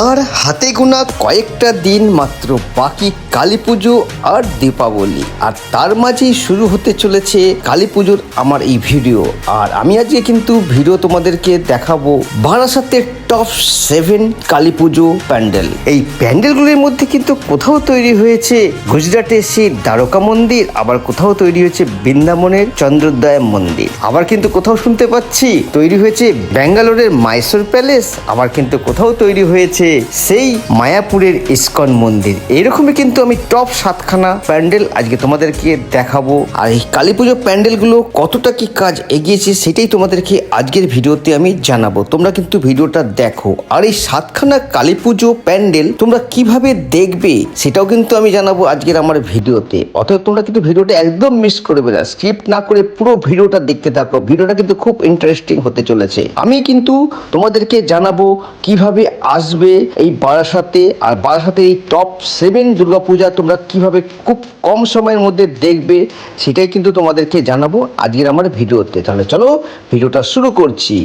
আর হাতে গোনা কয়েকটা দিন মাত্র বাকি কালী পুজো আর দীপাবলি। আর তার মাঝেই শুরু হতে চলেছে কালী পুজোর আমার এই ভিডিও। আর আমি আজকে কিন্তু ভিডিও তোমাদেরকে দেখাবো বারাসাতের টপ সেভেন কালী পুজো প্যান্ডেল। এই প্যান্ডেলগুলির মধ্যে কিন্তু কোথাও তৈরি হয়েছে গুজরাটে সেই দ্বারকা মন্দির, আবার কোথাও তৈরি হয়েছে বৃন্দাবনের চন্দ্রোদয় মন্দির। আবার কিন্তু কোথাও শুনতে পাচ্ছি তৈরি হয়েছে ব্যাঙ্গালোরের মাইসোর প্যালেস, আবার কিন্তু কোথাও তৈরি হয়েছে সেই মায়াপুরের ইস্কন মন্দির। এইরকমই কিন্তু আমি টপ সাতখানা প্যান্ডেল আজকে তোমাদেরকে দেখাবো। আর এই কালী পুজো প্যান্ডেলগুলো কতটা কি কাজ এগিয়েছে সেটাই তোমাদেরকে আজকের ভিডিওতে আমি জানাব। তোমরা কিন্তু ভিডিওটা দেখো। আর এই সাতখানা কালী পুজো প্যান্ডেল তোমরা কীভাবে দেখবে সেটাও কিন্তু আমি জানাব আজকের আমার ভিডিওতে। অতএব তোমরা কিন্তু ভিডিওটা একদম মিস করবে না। স্কিপ না করে পুরো ভিডিওটা দেখতে থাকো। ভিডিওটা কিন্তু খুব ইন্টারেস্টিং হতে চলেছে। আমি কিন্তু তোমাদেরকে জানাব কীভাবে আসবে এই বারাসাতে। আর বারাসাতে এই টপ সেভেন দুর্গাপূজা তোমরা কীভাবে খুব কম সময়ের মধ্যে দেখবে, সেটাই কিন্তু তোমাদেরকে জানাব আজকের আমার ভিডিওতে। তাহলে চলো, ভিডিওটা শুরু করছি।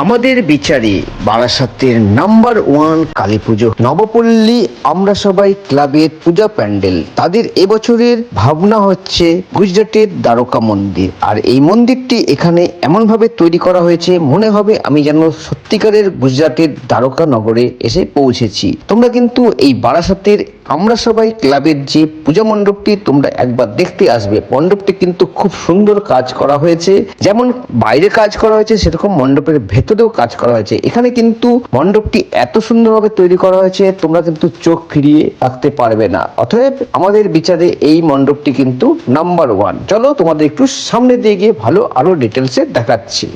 আমাদের বিচারে বারাসাতের নাম্বার ওয়ান কালী পুজো নবপল্লী আমরা সবাই ক্লাবের পূজা প্যান্ডেল। তাদের এবছরের ভাবনা হচ্ছে গুজরাটের দ্বারকা মন্দির। আর এই মন্দিরটি এখানে এমনভাবে তৈরি করা হয়েছে, মনে হবে আমি যেন সত্যিকারের গুজরাটের দ্বারকা নগরে এসে পৌঁছেছি। তোমরা কিন্তু এই বারাসাতের আমরা সবাই ক্লাবের যে পূজা মণ্ডপটি তোমরা একবার দেখতে আসবে। মণ্ডপটি কিন্তু খুব সুন্দর কাজ করা হয়েছে। যেমন বাইরে কাজ করা হয়েছে, সেরকম মণ্ডপের ভেতরেও কাজ করা হয়েছে। এখানে কিন্তু মণ্ডপটি এত সুন্দরভাবে তৈরি করা হয়েছে, তোমরা কিন্তু চোখ ফিরিয়ে রাখতে পারবে না। অতএব আমাদের বিচারে এই মণ্ডপটি কিন্তু নাম্বার ওয়ান চলো তোমাদের একটু সামনে দিয়ে গিয়ে ভালো আরও ডিটেলসে দেখাচ্ছি।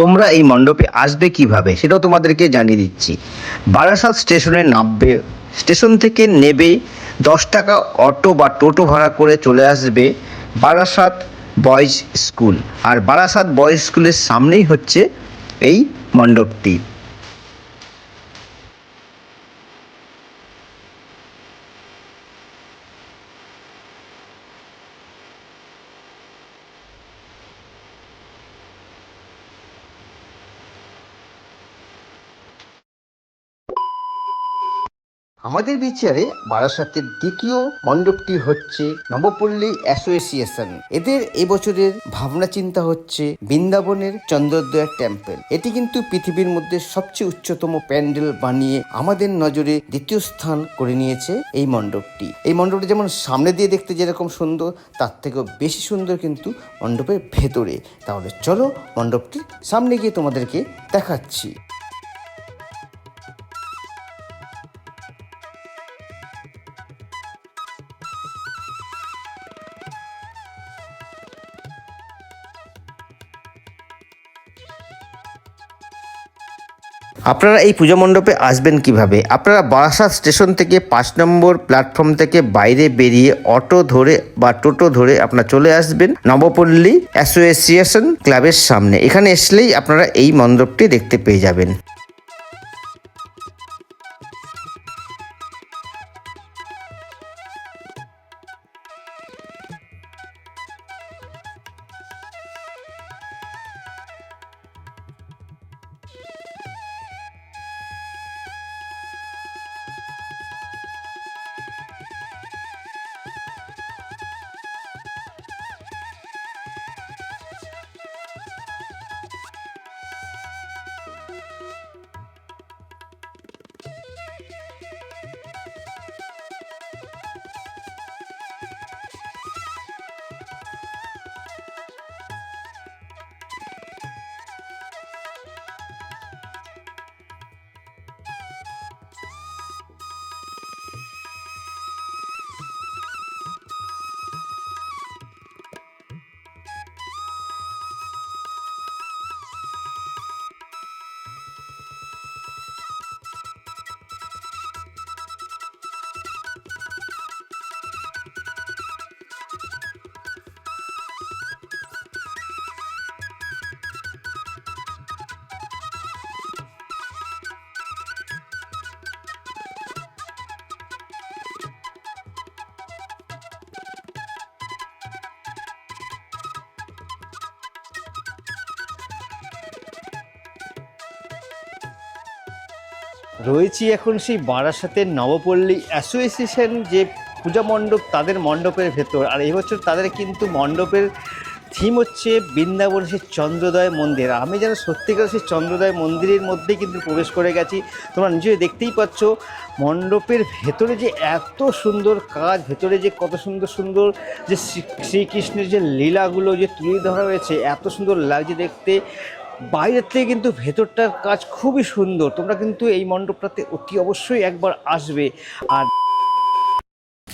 তোমরা এই মণ্ডপে আসবে কীভাবে? সেটাও তোমাদেরকে জানিয়ে দিচ্ছি। বারাসাত স্টেশনে নামবে, স্টেশন থেকে নেবে, দশ টাকা অটো বা টোটো ভাড়া করে চলে আসবে বারাসাত বয়েজ স্কুল। আর বারাসাত বয়েজ স্কুলের সামনেই হচ্ছে এই মণ্ডপটি। আমাদের বিচারে বারাসাতের দ্বিতীয় মণ্ডপটি হচ্ছে নবপল্লী অ্যাসোসিয়েশন। এদের এবছরের ভাবনা চিন্তা হচ্ছে বৃন্দাবনের চন্দ্রোদয় টেম্পল। এটি কিন্তু পৃথিবীর মধ্যে সবচেয়ে উচ্চতম প্যান্ডেল বানিয়ে আমাদের নজরে দ্বিতীয় স্থান করে নিয়েছে এই মণ্ডপটি। এই মণ্ডপটি যেমন সামনে দিয়ে দেখতে যেরকম সুন্দর, তার থেকেও বেশি সুন্দর কিন্তু মণ্ডপের ভেতরে। তাহলে চলো মণ্ডপটির সামনে গিয়ে তোমাদেরকে দেখাচ্ছি। আপনারা এই পূজা মণ্ডপে আসবেন কীভাবে? আপনারা বারাসাত স্টেশন থেকে পাঁচ নম্বর প্ল্যাটফর্ম থেকে বাইরে বেরিয়ে অটো ধরে বা টোটো ধরে আপনারা চলে আসবেন নবপল্লী অ্যাসোসিয়েশন ক্লাবের সামনে। এখানে আসলেই আপনারা এই মণ্ডপটি দেখতে পেয়ে যাবেন। রয়েছি এখন সেই বারাসাতের নবপল্লী অ্যাসোসিয়েশন যে পূজা মণ্ডপ, তাদের মণ্ডপের ভেতর। আর এই বছর তাদের কিন্তু মণ্ডপের থিম হচ্ছে বৃন্দাবন সেই চন্দ্রোদয় মন্দির। আমি যেন সত্যিকার সেই চন্দ্রোদয় মন্দিরের মধ্যেই কিন্তু প্রবেশ করে গেছি। তোমরা নিজেই দেখতেই পাচ্ছ, মণ্ডপের ভেতরে যে এত সুন্দর কাজ, ভেতরে যে কত সুন্দর সুন্দর যে শ্রী- শ্রীকৃষ্ণের যে লীলাগুলো যে তুলে ধরা হয়েছে, এত সুন্দর লাগছে দেখতে। বাইরের থেকে কিন্তু ভেতরটার কাজ খুবই সুন্দর। তোমরা কিন্তু এই মণ্ডপটাতে অতি অবশ্যই একবার আসবে। আর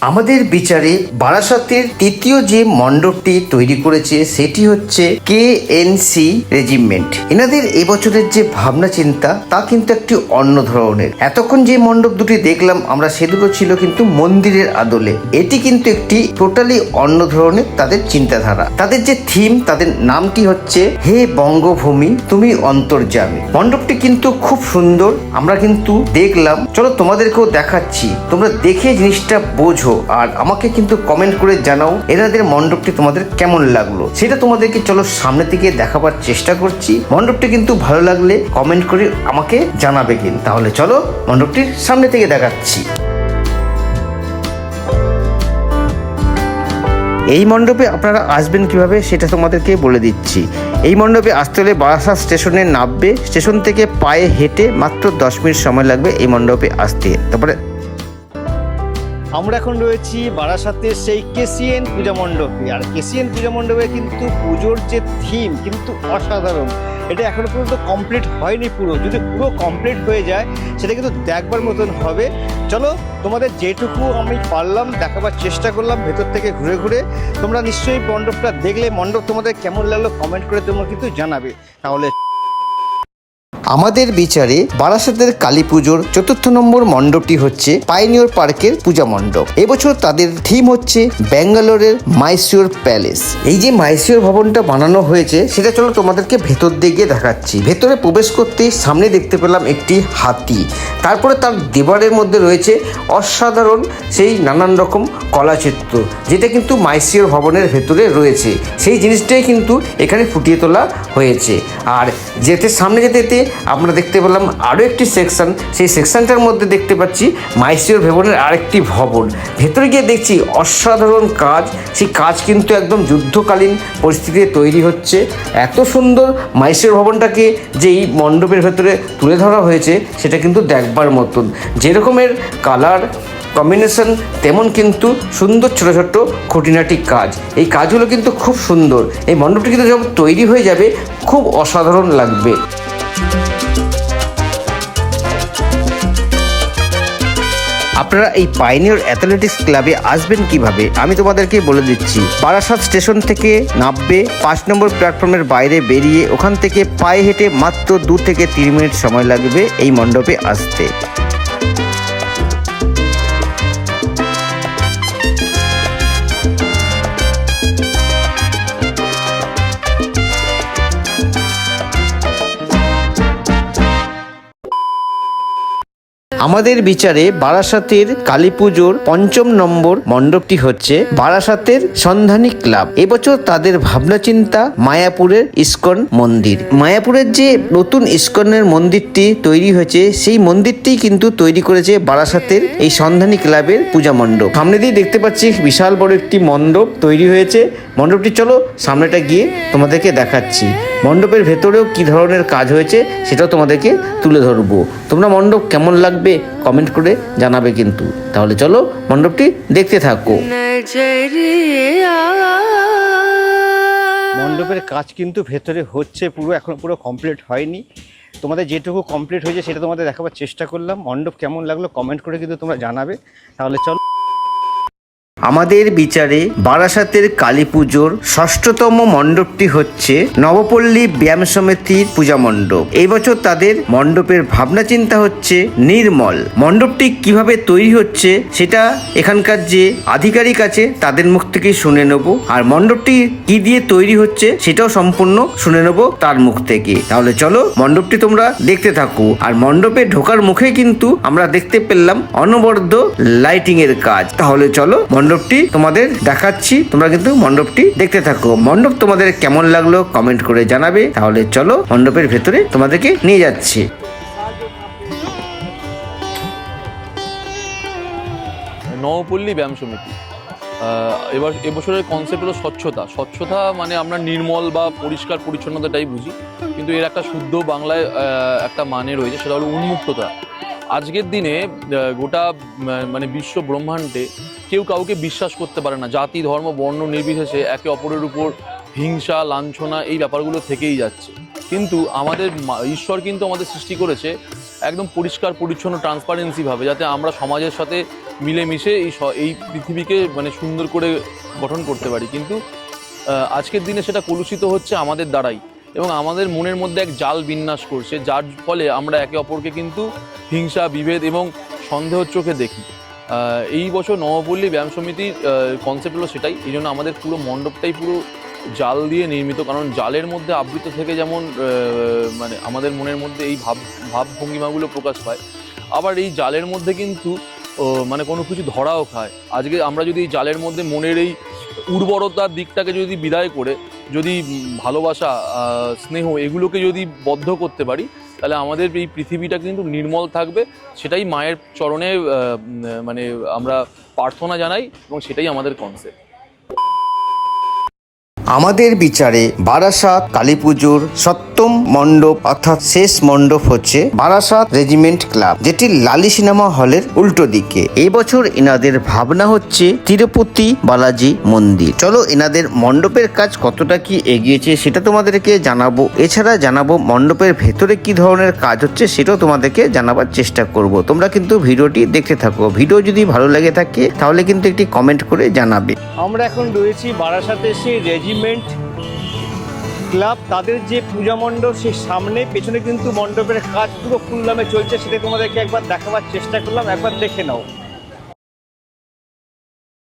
আমাদের বিচারে বারাসাতের তৃতীয় যে মণ্ডপটি তৈরি করেছে, সেটি হচ্ছে কে এন সি রেজিমেন্ট। এনাদের এবছরের যে ভাবনা চিন্তা, তা কিন্তু একটি অন্য ধরনের। এতক্ষণ যে মণ্ডপ দুটি দেখলাম, আমরা সে দুটো ছিল কিন্তু মন্দিরের আদলে। এটি কিন্তু একটি টোটালি অন্য ধরনের তাদের চিন্তাধারা। তাদের যে থিম তাদের নামটি হচ্ছে হে বঙ্গভূমি, তুমি অন্তর্যামী। মণ্ডপটি কিন্তু খুব সুন্দর, আমরা কিন্তু দেখলাম। চলো তোমাদেরকেও দেখাচ্ছি। তোমরা দেখে জিনিসটা বোঝো। আর আমাকে কিন্তু কমেন্ট করে জানাও, এনাদের মণ্ডপটি তোমাদের কেমন লাগল? সেটা তোমাদেরকে চলো সামনে থেকে দেখাবার চেষ্টা করছি। মণ্ডপটি কিন্তু ভালো লাগলে কমেন্ট করে আমাকে জানাবে কিন্তু। তাহলে চলো মণ্ডপটির সামনে থেকে দেখাচ্ছি। এই মণ্ডপে আপনারা আসবেন কীভাবে সেটা তোমাদেরকে বলে দিচ্ছি। এই মণ্ডপে আসতে হলে বারাসাত স্টেশনে নামবে। স্টেশন থেকে পায়ে হেঁটে মাত্র দশ মিনিট সময় লাগবে এই মণ্ডপে আসতে। তারপরে আমরা এখন রয়েছি বারাসাতের সেই কেসিএন পূজা মণ্ডপে। আর কেসিএন পূজা মণ্ডপে কিন্তু পুজোর যে থিম কিন্তু অসাধারণ। এটা এখনও পর্যন্ত কমপ্লিট হয়নি পুরো। যদি পুরো কমপ্লিট হয়ে যায়, সেটা কিন্তু দেখবার মতন হবে। চলো, তোমাদের যেটুকু আমি পারলাম, দেখাবার চেষ্টা করলাম, ভেতর থেকে ঘুরে ঘুরে। তোমরা নিশ্চয়ই মণ্ডপটা দেখলে। মণ্ডপ তোমাদের কেমন লাগল কমেন্ট করে তোমরা কিন্তু জানাবে। তাহলে আমাদের বিচারে বারাসাতের কালী পুজোর চতুর্থ নম্বর মণ্ডপটি হচ্ছে পাইনিয়র পার্কের পূজা মণ্ডপ। এবছর তাদের থিম হচ্ছে ব্যাঙ্গালোরের মাইসিওর প্যালেস। এই যে মাইসিওর ভবনটা বানানো হয়েছে, সেটা চলো তোমাদেরকে ভেতর দিয়ে গিয়ে দেখাচ্ছি। ভেতরে প্রবেশ করতে সামনে দেখতে পেলাম একটি হাতি। তারপরে তার দেবারের মধ্যে রয়েছে অসাধারণ সেই নানান রকম কলাচিত্র, যেটা কিন্তু মাইসিওর ভবনের ভেতরে রয়েছে। সেই জিনিসটাই কিন্তু এখানে ফুটিয়ে তোলা হয়েছে। আর যেতে, সামনে যেতে যেতে আমরা দেখতে পেলাম আরও একটি সেকশন সেই সেকশনটার মধ্যে দেখতে পাচ্ছি মাইসিওর ভবনের আরেকটি ভবন। ভেতরে গিয়ে দেখছি অসাধারণ কাজ। সেই কাজ কিন্তু একদম যুদ্ধকালীন পরিস্থিতিতে তৈরি হচ্ছে। এত সুন্দর মাইসিওর ভবনটাকে যেই মণ্ডপের ভেতরে তুলে ধরা হয়েছে, সেটা কিন্তু দেখবার মতন। যেরকমের কালার কম্বিনেশন তেমন কিন্তু সুন্দর ছোট ছোট খুঁটিনাটি কাজ। এই কাজগুলো কিন্তু খুব সুন্দর। এই মণ্ডপটি কিন্তু যখন তৈরি হয়ে যাবে, খুব অসাধারণ লাগবে। আপনারা এই পাইনিয়র অ্যাথলেটিক্স ক্লাবে আসবেন কীভাবে? আমি তোমাদেরকে বলে দিচ্ছি। বারাসাত স্টেশন থেকে নামবে, পাঁচ নম্বর প্ল্যাটফর্মের বাইরে বেরিয়ে ওখান থেকে পায়ে হেঁটে মাত্র দু থেকে তিন মিনিট সময় লাগবে এই মণ্ডপে আসতে। আমাদের বিচারে বারাসাতের কালী পুজোর পঞ্চম নম্বর মণ্ডপটি হচ্ছে বারাসাতের সন্ধানী ক্লাব। এবছর তাদের ভাবনা চিন্তা মায়াপুরের ইস্কন মন্দির। মায়াপুরের যে নতুন ইস্কনের মন্দিরটি তৈরি হয়েছে, সেই মন্দিরটি কিন্তু তৈরি করেছে বারাসাতের এই সন্ধানী ক্লাবের পূজা মণ্ডপ। সামনে দিয়ে দেখতে পাচ্ছি বিশাল বড় একটি মণ্ডপ তৈরি হয়েছে। মণ্ডপটি চলো সামনেটা গিয়ে তোমাদেরকে দেখাচ্ছি। মণ্ডপের ভেতরেও কি ধরনের কাজ হয়েছে সেটাও তোমাদেরকে তুলে ধরবো। তোমরা মণ্ডপ কেমন লাগবে কমেন্ট করে জানাবে কিন্তু। তাহলে চলো মণ্ডপটি দেখতে থাকো। মণ্ডপের কাজ কিন্তু ভেতরে হচ্ছে পুরো, এখনও পুরো কমপ্লিট হয়নি। তোমাদের যেটুকু কমপ্লিট হয়েছে সেটা তোমাদের দেখাবার চেষ্টা করলাম। মণ্ডপ কেমন লাগল কমেন্ট করে কিন্তু তোমরা জানাবে। তাহলে চলো। আমাদের বিচারে বারাসাতের কালী পুজোর ষষ্ঠতম মণ্ডপটি হচ্ছে নবপল্লী ব্যায়াম সমিতির পূজা মণ্ডপ। এই বছর তাদের মণ্ডপের ভাবনা চিন্তা হচ্ছে নির্মল। মণ্ডপটি কীভাবে তৈরি হচ্ছে সেটা এখানকার যে আধিকারিক আছে তাদের মুখ থেকে শুনে নেব। আর মণ্ডপটি কি দিয়ে তৈরি হচ্ছে সেটাও সম্পূর্ণ শুনে নেব তার মুখ থেকে। তাহলে চলো মণ্ডপটি তোমরা দেখতে থাকো। আর মণ্ডপে ঢোকার মুখে কিন্তু আমরা দেখতে পেলাম অনবদ্য লাইটিং এর কাজ। তাহলে চলো মণ্ডপটি তোমাদের দেখাচ্ছি। তোমরা কিন্তু মণ্ডপটি দেখতে থাকো। মণ্ডপ তোমাদের কেমন লাগল কমেন্ট করে জানাবে। তাহলে চলো মণ্ডপের ভেতরে তোমাদেরকে নিয়ে যাচ্ছি। নবপল্লী ব্যায়াম সমিতি। এবার এবছরের কনসেপ্ট হলো স্বচ্ছতা। স্বচ্ছতা মানে আমরা নির্মল বা পরিষ্কার পরিচ্ছন্নতাটাই বুঝি। কিন্তু এর একটা শুদ্ধ বাংলায় একটা মানে রয়েছে, সেটা হলো উন্মুক্ততা। আজকের দিনে গোটা মানে বিশ্ব ব্রহ্মাণ্ডে কেউ কাউকে বিশ্বাস করতে পারে না। জাতি, ধর্ম, বর্ণ নির্বিশেষে একে অপরের উপর হিংসা, লাঞ্ছনা এই ব্যাপারগুলো থেকেই যাচ্ছে। কিন্তু আমাদের ঈশ্বর কিন্তু আমাদের সৃষ্টি করেছে একদম পরিষ্কার, পরিচ্ছন্ন ট্রান্সপারেন্সিভাবে যাতে আমরা সমাজের সাথে মিলেমিশে এই এই পৃথিবীকে মানে সুন্দর করে গঠন করতে পারি। কিন্তু আজকের দিনে সেটা কলুষিত হচ্ছে আমাদের দ্বারাই এবং আমাদের মনের মধ্যে এক জাল বিন্যাস করছে, যার ফলে আমরা একে অপরকে কিন্তু হিংসা, বিভেদ এবং সন্দেহ চোখে দেখি। এই বছর নবপল্লী ব্যায়াম সমিতির কনসেপ্ট হলো সেটাই। এই জন্য আমাদের পুরো মণ্ডপটাই পুরো জাল দিয়ে নির্মিত, কারণ জালের মধ্যে আবৃত থেকে যেমন মানে আমাদের মনের মধ্যে এই ভাব ভাবভঙ্গিমাগুলো প্রকাশ পায়, আবার এই জালের মধ্যে কিন্তু মানে কোনো কিছু ধরাও খায়। আজকে আমরা যদি এই জালের মধ্যে মনের এই উর্বরতার দিকটাকে যদি বিদায় করে, যদি ভালোবাসা স্নেহ এগুলোকে যদি বদ্ধ করতে পারি তাহলে আমাদের এই পৃথিবীটা কিন্তু নির্মল থাকবে, সেটাই মায়ের চরণে মানে আমরা প্রার্থনা জানাই এবং সেটাই আমাদের কনসেপ্ট আমাদের বিচারে বারাসাত কালী পুজোর সপ্তম মণ্ডপ অর্থাৎ শেষ মণ্ডপ হচ্ছে বারাসাত রেজিমেন্ট ক্লাব, যেটি লালি সিনেমা হলের উল্টো দিকে। এবছর এনাদের ভাবনা হচ্ছে তিরুপতি বালাজি মন্দির। চলো এনাদের মণ্ডপের কাজ কতটা কি এগিয়েছে সেটা তোমাদেরকে জানাব। এছাড়া জানাব মণ্ডপের ভেতরে কি ধরনের কাজ হচ্ছে সেটাও তোমাদেরকে জানাবার চেষ্টা করব। তোমরা কিন্তু ভিডিওটি দেখতে থাকো। ভিডিও যদি ভালো লেগে থাকে, তাহলে কিন্তু একটি কমেন্ট করে জানাবে। আমরা এখন রয়েছি বারাসাতে সেই রেজিমেন্ট ক্লাব, তাদের যে পূজা মণ্ডপ সেই সামনে পেছনে কিন্তু মণ্ডপের কাজ পুরো ফুল নামে চলছে, সেটা তোমাদেরকে একবার দেখাবার চেষ্টা করলাম। একবার দেখে নাও।